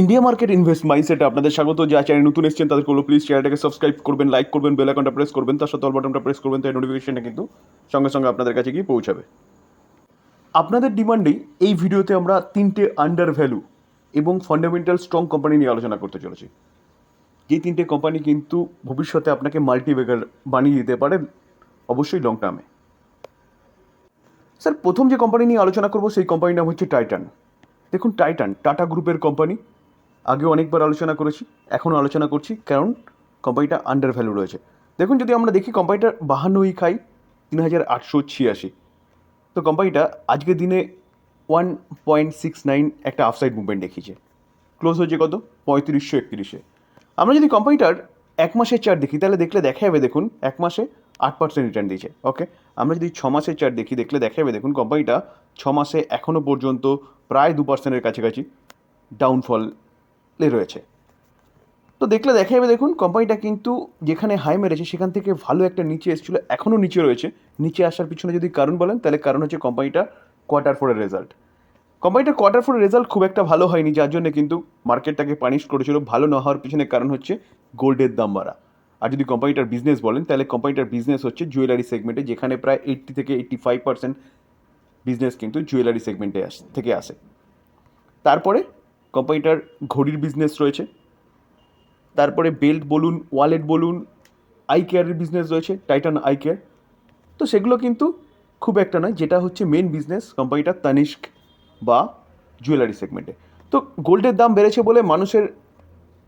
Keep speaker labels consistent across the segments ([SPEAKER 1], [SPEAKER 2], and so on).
[SPEAKER 1] India market invest মাইন্ডসেটে আপনাদের স্বাগত। যা চ্যানেল নতুন এসেছেন তাদের কোনো প্লিজ চ্যানেলটাকে সাবস্ক্রাইব করবেন লাইক করবেন বেল আইকনটা প্রেস করবেন, তার সাথে অল বাটনটা প্রেস করবেন তাই নোটিফিকেশনটা কিন্তু সঙ্গে সঙ্গে আপনাদের কাছে গিয়ে পৌঁছাবে। আপনাদের ডিমান্ডেই এই ভিডিওতে আমরা তিনটে আন্ডার ভ্যালু এবং ফান্ডামেন্টাল স্ট্রং কোম্পানি নিয়ে আলোচনা করতে চলেছি। যেই তিনটে কোম্পানি কিন্তু ভবিষ্যতে আপনাকে মাল্টিবেগার বানিয়ে দিতে পারে অবশ্যই লং টার্মে স্যার প্রথম যে কোম্পানি নিয়ে আলোচনা করব, সেই কোম্পানির নাম হচ্ছে টাইটান দেখুন টাইটান টাটা গ্রুপের কোম্পানি আগে অনেকবার আলোচনা করেছি, এখনও আলোচনা করছি, কারণ কোম্পানিটা আন্ডার ভ্যালু রয়েছে। দেখুন, যদি আমরা দেখি কোম্পানিটার বাহান্নই খাই, তিন হাজার আটশো ছিয়াশি। তো কোম্পানিটা আজকের দিনে ওয়ান পয়েন্ট সিক্স নাইন একটা আফসাইড মুভমেন্ট দেখিয়েছে। ক্লোজ হয়েছে কত? পঁয়ত্রিশশো একত্রিশে। আমরা যদি কোম্পানিটার এক মাসের চার্ট দেখি, তাহলে দেখলে দেখা যাবে, দেখুন, এক মাসে আট পার্সেন্ট রিটার্ন দিয়েছে ওকে আমরা যদি ছ মাসের চার্ট দেখি, দেখলে দেখা যাবে, দেখুন কোম্পানিটা ছ মাসে এখনও পর্যন্ত প্রায় দু পার্সেন্টের কাছাকাছি ডাউনফলে রয়েছে। তো দেখলে দেখা যাবে দেখুন কোম্পানিটা কিন্তু যেখানে হাই মেরেছে, সেখান থেকে ভালো একটা নিচে এসেছিল, এখনও নিচে রয়েছে। নিচে আসার পিছনে যদি কারণ বলেন, তাহলে কারণ হচ্ছে কোম্পানিটা কোয়ার্টার ফোরের রেজাল্ট কোম্পানিটার কোয়ার্টার ফোরের রেজাল্ট খুব একটা ভালো হয়নি, যার জন্য কিন্তু মার্কেটটাকে পানিশ করেছিল। ভালো না হওয়ার পিছনে কারণ হচ্ছে গোল্ডের দাম বাড়া। আর যদি কোম্পানিটার বিজনেস বলেন, তাহলে কোম্পানিটার বিজনেস হচ্ছে জুয়েলারি সেগমেন্টে যেখানে প্রায় এইট্টি থেকে এইট্টি ফাইভ পার্সেন্ট বিজনেস কিন্তু জুয়েলারি সেগমেন্টে থেকে আসে। তারপরে কোম্পানিটার ঘড়ির বিজনেস রয়েছে। তারপরে বেল্ট বলুন ওয়ালেট বলুন আই কেয়ারের বিজনেস রয়েছে টাইটান আই কেয়ার তো সেগুলো কিন্তু খুব একটা নয়, যেটা হচ্ছে মেন বিজনেস কোম্পানিটা তানিস্ক বা জুয়েলারি সেগমেন্টে তো গোল্ডের দাম বেড়েছে বলে মানুষের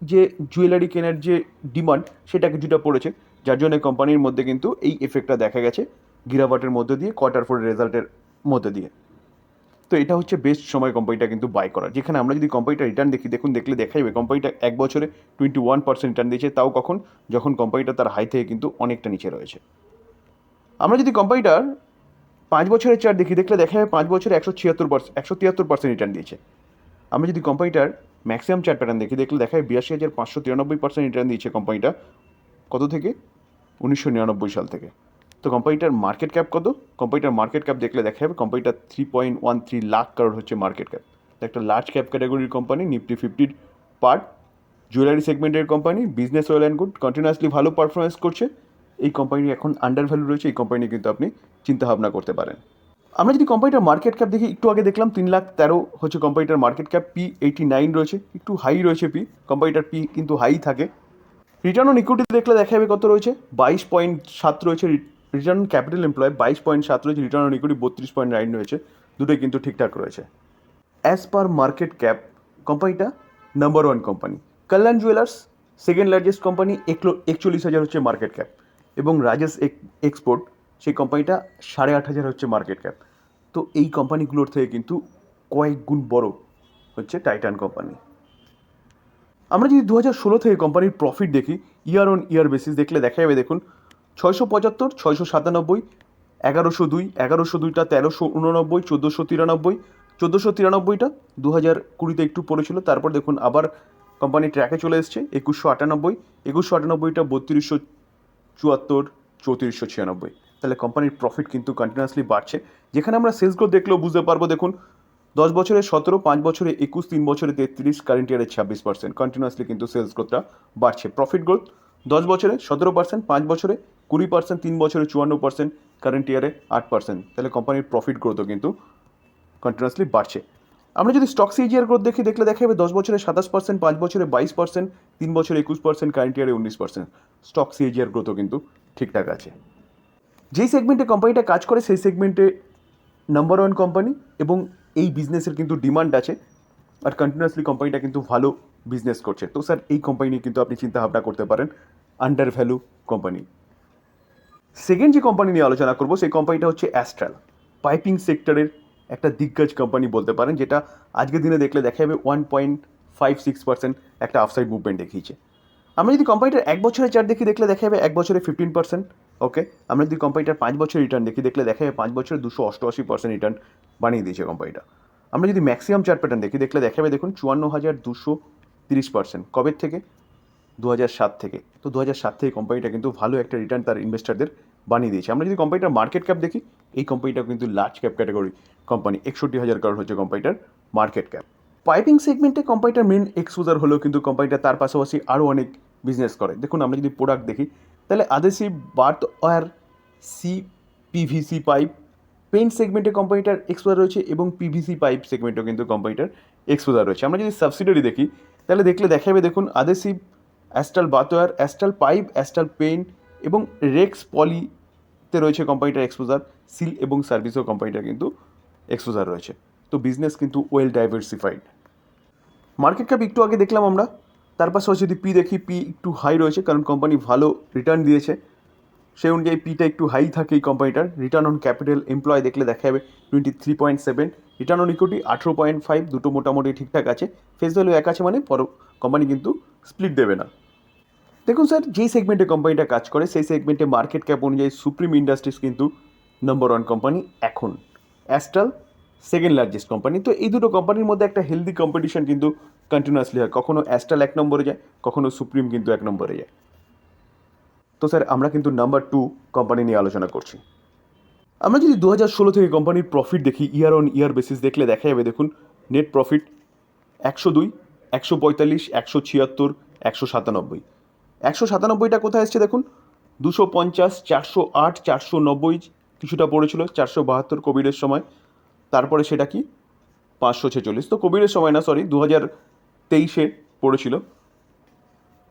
[SPEAKER 1] যে জুয়েলারি কেনার যে ডিমান্ড সেটা কিছুটা পড়েছে। যার জন্য কোম্পানির মধ্যে কিন্তু এই এফেক্টটা দেখা গেছে, গিরাবাটের মধ্যে দিয়ে কোয়ার্টার ফোর রেজাল্টের মধ্যে দিয়ে। তো এটা হচ্ছে বেস্ট সময় কোম্পানিটা কিন্তু বাই করার। যেখানে আমরা যদি কোম্পানিটা রিটার্ন দেখি, দেখুন, দেখলে দেখাই যাবে কোম্পানিটা এক বছরে টোয়েন্টি ওয়ান পার্সেন্ট রিটার্ন দিয়েছে, তাও কখন? যখন কোম্পানিটা তার হাই থেকে কিন্তু অনেকটা নিচে রয়েছে। আমরা যদি কোম্পানিটার পাঁচ বছরের চার দেখি, দেখলে দেখা যাবে পাঁচ বছরে একশো ছিয়াত্তর পার্সেন্ট একশো তিয়াত্তর পার্সেন্ট রিটার্ন দিয়েছে। আমরা যদি কোম্পানিটার ম্যাক্সিমাম চার প্যাটার্ন দেখি, দেখলে দেখা যায় বিরাশি হাজার পাঁচশো তিরানব্বই পার্সেন্ট রিটার্ন দিয়েছে কোম্পানিটা কত থেকে? উনিশশো নিরানব্বই সাল থেকে। তো কোম্পানিটার মার্কেট ক্যাপ কত? কোম্পানিটার মার্কেট ক্যাপ দেখলে দেখা যাবে কোম্পানিটার three point one three lakh crore হচ্ছে মার্কেট ক্যাপ একটা লার্জ ক্যাপ ক্যাটাগরির কোম্পানি নিফটি ফিফটির পার্ট জুয়েলারি সেগমেন্টের company business well and good continuously ভালো পারফরমেন্স করছে। এই কোম্পানি এখন আন্ডার ভ্যালু রয়েছে, এই কোম্পানি কিন্তু আপনি চিন্তাভাবনা করতে পারেন। আমরা যদি কোম্পানিটার মার্কেট ক্যাপ দেখি, একটু আগে দেখলাম তিন লাখ তেরো হচ্ছে কোম্পানিটার market cap P eighty nine রয়েছে, একটু হাই রয়েছে পি কোম্পানিটার পি কিন্তু হাই থাকে। রিটার্ন অন ইকুইটি দেখলে দেখা যাবে কত রয়েছে? বাইশ পয়েন্ট সাত রয়েছে রিটার্ন ক্যাপিটাল এমপ্লয় বাইশ পয়েন্ট সাত রয়েছে রিটার্ন অন ইকুইটি বত্রিশ পয়েন্ট নাইন রয়েছে, দুটোই কিন্তু ঠিকঠাক রয়েছে। অ্যাজ পার মার্কেট ক্যাপ কোম্পানিটা number one company Kalyan Jewellers second largest company একচল্লিশ হাজার হচ্ছে মার্কেট ক্যাপ এবং রাজেশ এক্সপোর্ট সেই কোম্পানিটা সাড়ে আট হাজার হচ্ছে মার্কেট ক্যাপ তো এই কোম্পানিগুলোর থেকে কিন্তু কয়েক গুণ বড় হচ্ছে টাইটান কোম্পানি আমরা যদি দু হাজার ষোলো থেকে কোম্পানির প্রফিট দেখি ইয়ার অন ইয়ার বেসিস দেখলে দেখা যাবে দেখুন ছয়শো পঁচাত্তর, ছয়শো সাতানব্বই, এগারোশো দুই, এগারোশো দুইটা, তেরোশো উননব্বই, চোদ্দোশো তিরানব্বই, চোদ্দোশো তিরানব্বইটা দু হাজার কুড়িতে একটু পড়েছিল। তারপর দেখুন আবার কোম্পানি ট্র্যাকে চলে এসছে, একুশশো আটানব্বই, একুশশো আটানব্বইটা বত্রিশশো চুয়াত্তর, চৌত্রিশশো ছিয়ানব্বই। তাহলে কোম্পানির প্রফিট কিন্তু কন্টিনিউয়াসলি বাড়ছে। যেখানে আমরা সেলস গ্রোথ দেখলেও বুঝতে পারব, দেখুন, দশ বছরে সতেরো, পাঁচ বছরে একুশ, তিন বছরে তেত্রিশ কারেন্ট ইয়ারে ছাব্বিশ পার্সেন্ট কন্টিনিউয়াসলি কিন্তু সেলস গ্রোথটা বাড়ছে। প্রফিট গ্রোথ দশ বছরে সতেরো পার্সেন্ট পাঁচ বছরে কুড়ি পার্সেন্ট তিন বছরে চুয়ান্ন পার্সেন্ট কারেন্ট ইয়ারে আট পার্সেন্ট তাহলে কোম্পানির প্রফিট গ্রোথও কিন্তু কন্টিনিউয়াসলি বাড়ছে। আমরা যদি স্টক সিজিআর গ্রোথ দেখি, দেখলে দেখা যাবে দশ বছরে সাতাশ পার্সেন্ট পাঁচ বছরে বাইশ পার্সেন্ট তিন বছরে একুশ পার্সেন্ট কারেন্ট ইয়ারে উনিশ পার্সেন্ট স্টক সিজিআর গ্রোথও কিন্তু ঠিকঠাক আছে। যেই সেগমেন্টে কোম্পানিটা কাজ করে, সেই সেগমেন্টে নাম্বার ওয়ান কোম্পানি এবং এই বিজনেসের কিন্তু ডিমান্ড আছে আর কন্টিনিউয়াসলি কোম্পানিটা কিন্তু ভালো বিজনেস করছে। তো স্যার এই কোম্পানি নিয়ে কিন্তু আপনি চিন্তা ভাবনা করতে পারেন। আন্ডার ভ্যালু কোম্পানি সেকেন্ড যে কোম্পানি নিয়ে আলোচনা করব, সেই কোম্পানিটা হচ্ছে অ্যাস্ট্রাল পাইপিং সেক্টরের একটা দিগ্গজ কোম্পানি বলতে পারেন, যেটা আজকের দিনে দেখলে দেখা যাবে one point five six percent একটা আফসাইড মুভমেন্ট দেখিয়েছে। আমরা যদি কোম্পানিটার এক বছরের চার্ট দেখি, দেখলে দেখা যাবে এক বছরে ফিফটিন পার্সেন্ট ওকে আমরা যদি কোম্পানিটার পাঁচ বছর রিটার্ন দেখি, দেখলে দেখা যাবে পাঁচ বছরে দুশো অষ্টআশি পার্সেন্ট রিটার্ন বানিয়ে দিয়েছে কোম্পানিটা আমরা যদি ম্যাক্সিমাম চার্ট প্যাটার্ন দেখি, দেখলে দেখা যাবে দেখুন চুয়ান্ন হাজার দুশো তিরিশ পার্সেন্ট কবের থেকে? দু সাত থেকে। তো দু সাত থেকে কোম্পানিটা কিন্তু ভালো একটা রিটার্ন তার ইনভেস্টারদের বানিয়ে দিয়েছে। আমরা যদি কোম্পানিটার মার্কেট ক্যাপ দেখি, এই কোম্পানিটা কিন্তু লার্জ ক্যাপ ক্যাটাগরি কোম্পানি একষট্টি হাজার কারণ হচ্ছে কোম্পানিটার মার্কেট ক্যাপ পাইপিং সেগমেন্টে কোম্পানিটার মেন এক্সপোজার হলেও কিন্তু কোম্পানিটা তার পাশাপাশি আরও অনেক বিজনেস করে। দেখুন, আমরা যদি প্রোডাক্ট দেখি, তাহলে adhesive bathware C PVC pipe paint সেগমেন্টে কোম্পানিটার এক্সপোজার রয়েছে এবং পিভিসি পাইপ সেগমেন্টেও কিন্তু কোম্পানিটার এক্সপোজার রয়েছে। আমরা যদি সাবসিডারি দেখি, তাহলে দেখলে দেখাবে, দেখুন adhesive Astral bathware Astral pipe Astral paint এবং রেক্স পলিতে রয়েছে কোম্পানিটার এক্সপোজার সিল এবং সার্ভিসও কোম্পানিটার কিন্তু এক্সপোজার রয়েছে। তো বিজনেস কিন্তু ওয়েল ডাইভার্সিফাইড মার্কেট ক্যাপ একটু আগে দেখলাম আমরা তার পাশাপাশি যদি পি দেখি পি একটু হাই রয়েছে, কারণ কোম্পানি ভালো রিটার্ন দিয়েছে। সেই অনুযায়ী পিটা একটু হাই থাকে এই কোম্পানিটার রিটার্ন অন ক্যাপিটাল এমপ্লয় দেখলে দেখা যাবে twenty three point seven return on equity আঠেরো পয়েন্ট ফাইভ দুটো মোটামুটি ঠিকঠাক আছে। ফেস ভ্যালু এক আছে মানে পর কোম্পানি কিন্তু স্প্লিট দেবে না। দেখুন স্যার যেই সেগমেন্টে কোম্পানিটা কাজ করে, সেই সেগমেন্টে মার্কেট ক্যাপ অনুযায়ী সুপ্রিম ইন্ডাস্ট্রিজ কিন্তু নম্বর ওয়ান কোম্পানি এখন। অ্যাস্ট্রাল সেকেন্ড লার্জেস্ট কোম্পানি তো এই দুটো কোম্পানির মধ্যে একটা হেলদি কম্পিটিশন কিন্তু কন্টিনিউয়াসলি হয়। কখনো অ্যাস্ট্রাল এক নম্বরে যায়, কখনো সুপ্রিম কিন্তু এক নম্বরে যায়। তো স্যার, আমরা কিন্তু নাম্বার টু কোম্পানি নিয়ে আলোচনা করছি। আমরা যদি দু হাজার ষোলো থেকে কোম্পানির প্রফিট দেখি ইয়ার অন ইয়ার বেসিস দেখলে দেখা যাবে, দেখুন নেট প্রফিট একশো দুই, একশো পঁয়তাল্লিশ, একশো ছিয়াত্তর, একশো সাতানব্বই। একশো সাতানব্বইটা কোথায় এসছে দেখুন? দুশো পঞ্চাশ, চারশো আট, চারশো নব্বই কিছুটা পড়েছিল, চারশো বাহাত্তর কোভিডের সময়। তারপরে সেটা কি? পাঁচশো ছেচল্লিশ। তো কোভিডের সময় না সরি দু হাজার তেইশে পড়েছিল।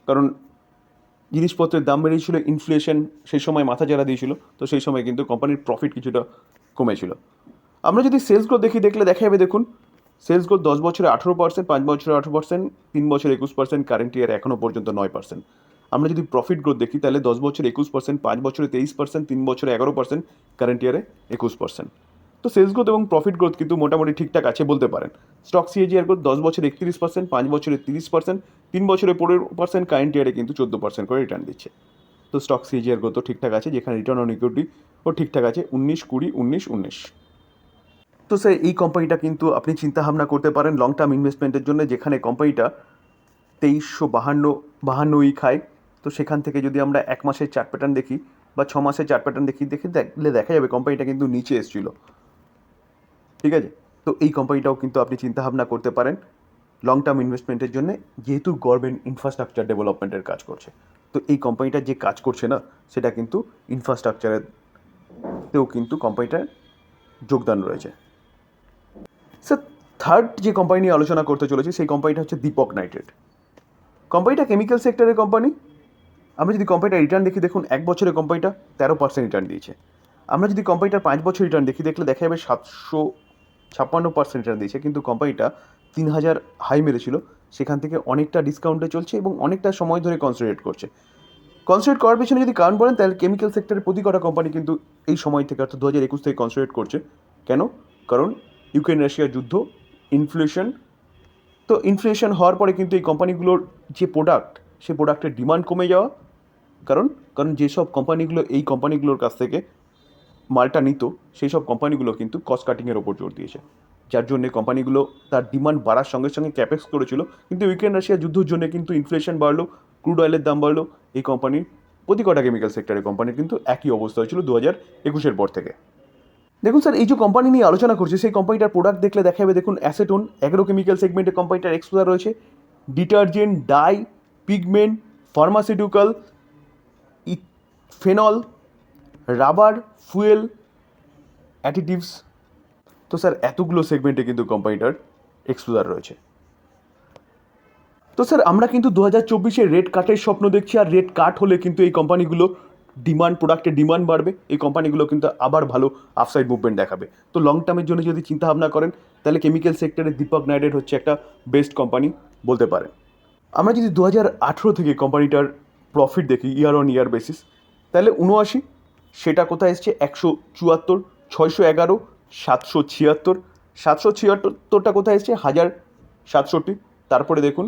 [SPEAKER 1] কারণ জিনিসপত্রের দাম বেড়েছিল ইনফ্লেশন সেই সময় মাথা চারা দিয়েছিল, তো সেই সময় কিন্তু কোম্পানির প্রফিট কিছুটা কমেছিল। আমরা যদি সেলস গ্রোথ দেখি, দেখলে দেখা যাবে, দেখুন সেলস গ্রোথ দশ বছরে আঠেরো পার্সেন্ট পাঁচ বছরে আঠেরো পার্সেন্ট তিন বছরে একুশ পার্সেন্ট কারেন্ট ইয়ার এখনও পর্যন্ত নয় পার্সেন্ট আমরা যদি প্রফিট গ্রোথ দেখি, তাহলে দশ বছরে একুশ পার্সেন্ট পাঁচ বছরে তেইশ পার্সেন্ট তিন বছরে এগারো পার্সেন্ট কারেন্ট ইয়ারে একুশ পার্সেন্ট তো সেলস গ্রোথ এবং প্রফিট গ্রোথ কিন্তু মোটামুটি ঠিকঠাক আছে বলতে পারেন। স্টক সিএজিআর গ্রোথ দশ বছরে একত্রিশ পার্সেন্ট পাঁচ বছরে তিরিশ পার্সেন্ট তিন বছরে পনেরো পার্সেন্ট কারেন্ট ইয়ারে কিন্তু চোদ্দ পার্সেন্ট করে রিটার্ন দিচ্ছে। তো স্টক সিএজিআর গ্রোথও ঠিকঠাক আছে, যেখানে রিটার্ন অন ইকুইটি ও ঠিকঠাক আছে, উনিশ, কুড়ি, উনিশ উনিশ। তো স্যার এই কোম্পানিটা কিন্তু আপনি চিন্তা ভাবনা করতে পারেন লং টার্ম ইনভেস্টমেন্টের জন্য যেখানে কোম্পানিটা তেইশশো বাহান্ন, বাহান্নই খায়, তো সেখান থেকে যদি আমরা এক মাসের চার্ট প্যাটার্ন দেখি বা ছ মাসের চার্ট প্যাটার্ন দেখি, দেখে দেখলে দেখা যাবে কোম্পানিটা কিন্তু নিচে এসেছিল। ঠিক আছে? তো এই কোম্পানিটাও কিন্তু আপনি চিন্তা ভাবনা করতে পারেন। লং টার্ম ইনভেস্টমেন্টের জন্য যেহেতু গভর্নমেন্ট ইনফ্রাস্ট্রাকচার ডেভেলপমেন্টের কাজ করছে। তো এই কোম্পানিটা যে কাজ করছে না, সেটা কিন্তু ইনফ্রাস্ট্রাকচারের তেও কিন্তু কোম্পানিটার যোগদান রয়েছে। স্যার থার্ড যে কোম্পানি নিয়ে আলোচনা করতে চলেছি, সেই কোম্পানিটা হচ্ছে দীপক নাইট্রেট কোম্পানিটা কেমিক্যাল সেক্টরের কোম্পানি আমরা যদি কোম্পানিটার রিটার্ন দেখি, দেখুন, এক বছরে কোম্পানিটা তেরো পার্সেন্ট রিটার্ন দিয়েছে। আমরা যদি কোম্পানিটার পাঁচ বছর রিটার্ন দেখি, দেখলে দেখা যাবে সাতশো ছাপ্পান্ন পার্সেন্ট রিটার্ন দিয়েছে, কিন্তু কোম্পানিটা তিন হাজার হাই মেরেছিল। সেখান থেকে অনেকটা ডিসকাউন্টে চলছে এবং অনেকটা সময় ধরে কনসেন্ট্রেট করছে। কনসেন্ট্রেট করার পেছনে যদি কারণ বলেন, তাহলে কেমিক্যাল সেক্টরের প্রতি কটা কোম্পানি কিন্তু এই সময় থেকে, অর্থাৎ দু হাজার একুশ থেকে কনসেন্ট্রেট করছে। কেন? কারণ ইউক্রেন রাশিয়ার যুদ্ধ ইনফ্লেশন তো ইনফ্লেশন হওয়ার পরে কিন্তু এই কোম্পানিগুলোর যে প্রোডাক্ট সেই প্রোডাক্টের ডিমান্ড কমে যাওয়া। কারণ? কারণ যেসব কোম্পানিগুলো এই কোম্পানিগুলোর কাছ থেকে মালটা নিত, সেই সব কোম্পানিগুলো কিন্তু কস্ট কাটিংয়ের ওপর জোর দিয়েছে। যার জন্য কোম্পানিগুলো তার ডিমান্ড বাড়ার সঙ্গে সঙ্গে ক্যাপেক্স করেছিল। কিন্তু ইউক্রেন রাশিয়া যুদ্ধের জন্য কিন্তু ইনফ্লেশন বাড়লো ক্রুড অয়েলের দাম বাড়লো। এই কোম্পানির প্রতি কটা কেমিক্যাল সেক্টরের কোম্পানির কিন্তু একই অবস্থা হয়েছিল দু হাজার একুশের পর থেকে। দেখুন স্যার এই যে কোম্পানি নিয়ে আলোচনা করছি, সেই কোম্পানিটার প্রোডাক্ট দেখলে দেখা যাবে দেখুন অ্যাসেটন অ্যাগ্রোকেমিক্যাল সেগমেন্টে কোম্পানিটার এক্সপোজার রয়েছে। Detergent dye pigment pharmaceutical phenol rubber, fuel, additives. তো স্যার, এতগুলো সেগমেন্টে কিন্তু কোম্পানিটার এক্সপোজার রয়েছে। তো স্যার, আমরা কিন্তু দু হাজার চব্বিশে রেড কাটের স্বপ্ন দেখছি, আর রেড কাট হলে কিন্তু এই কোম্পানিগুলো ডিমান্ড প্রোডাক্টের ডিমান্ড বাড়বে। এই কোম্পানিগুলো কিন্তু আবার ভালো আফসাইড মুভমেন্ট দেখাবে। তো লং টার্মের জন্য যদি চিন্তা ভাবনা করেন, তাহলে কেমিক্যাল সেক্টরে দীপক নাইডের হচ্ছে একটা বেস্ট কোম্পানি বলতে পারেন। আমরা যদি দু হাজার আঠেরো থেকে কোম্পানিটার প্রফিট দেখি ইয়ার অন ইয়ার বেসিস তাহলে উনআশি সেটা কোথায় এসছে? একশো চুয়াত্তর, ছয়শো এগারো, সাতশো ছিয়াত্তর। সাতশো ছিয়াত্তরটা কোথায় এসছে? হাজার সাতষট্টি। তারপরে দেখুন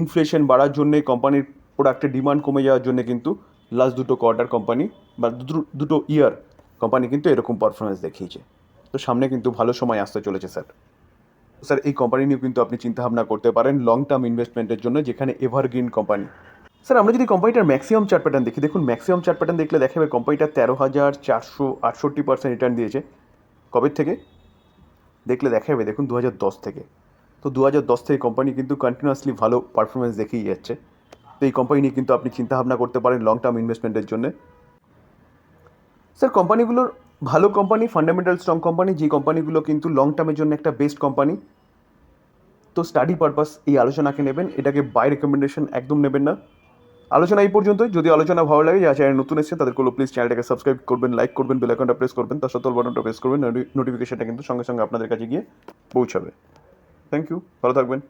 [SPEAKER 1] ইনফ্লেশন বাড়ার জন্যে কোম্পানির প্রোডাক্টের ডিমান্ড কমে যাওয়ার জন্য কিন্তু লাস্ট দুটো কোয়ার্টার কোম্পানি বা দুটো দুটো ইয়ার কোম্পানি কিন্তু এরকম পারফরমেন্স দেখিয়েছে। তো সামনে কিন্তু ভালো সময় আসতে চলেছে স্যার স্যার এই কোম্পানি নিয়েও কিন্তু আপনি চিন্তাভাবনা করতে পারেন। লং টার্ম ইনভেস্টমেন্টের জন্য যেখানে এভারগ্রিন কোম্পানি স্যার আমরা যদি কোম্পানিটার ম্যাক্সিমাম চার্ট প্যাটার্ন দেখি, দেখুন ম্যাক্সিমাম চার্ট প্যাটার্ন দেখলে দেখা যাবে কোম্পানিটা তেরো হাজার চারশো আটষট্টি পার্সেন্ট রিটার্ন দিয়েছে। কবে থেকে? দেখলে দেখা যাবে দেখুন দু হাজার দশ থেকে। তো দু হাজার দশ থেকে কোম্পানি কিন্তু কন্টিনিউয়াসলি ভালো পারফরমেন্স দেখেই যাচ্ছে। তো এই কোম্পানি নিয়ে কিন্তু আপনি চিন্তাভাবনা করতে পারেন লং টার্ম ইনভেস্টমেন্টের জন্য। স্যার কোম্পানিগুলোর ভালো কোম্পানি ফান্ডামেন্টাল স্ট্রং কোম্পানি যে কোম্পানিগুলো কিন্তু লং টার্মের জন্য একটা বেস্ট কোম্পানি তো স্টাডি পারপাস এই আলোচনাকে নেবেন, এটাকে বাই রেকমেন্ডেশন একদম নেবেন না। আলোচনা এই পর্যন্তই। যদি আলোচনা ভালো লাগে যা চ্যানেল নতুন এসেছে তাদের কোনো প্লিজ চ্যানেলটাকে সাবস্ক্রাইব করবেন লাইক করবেন বেল আইকনটা প্রেস করবেন, তার সাথে বাটনটা প্রেস করবেন নোটিফিকেশনটা কিন্তু সঙ্গে সঙ্গে আপনাদের কাছে গিয়ে পৌঁছাবে। থ্যাংক ইউ ভালো থাকবেন।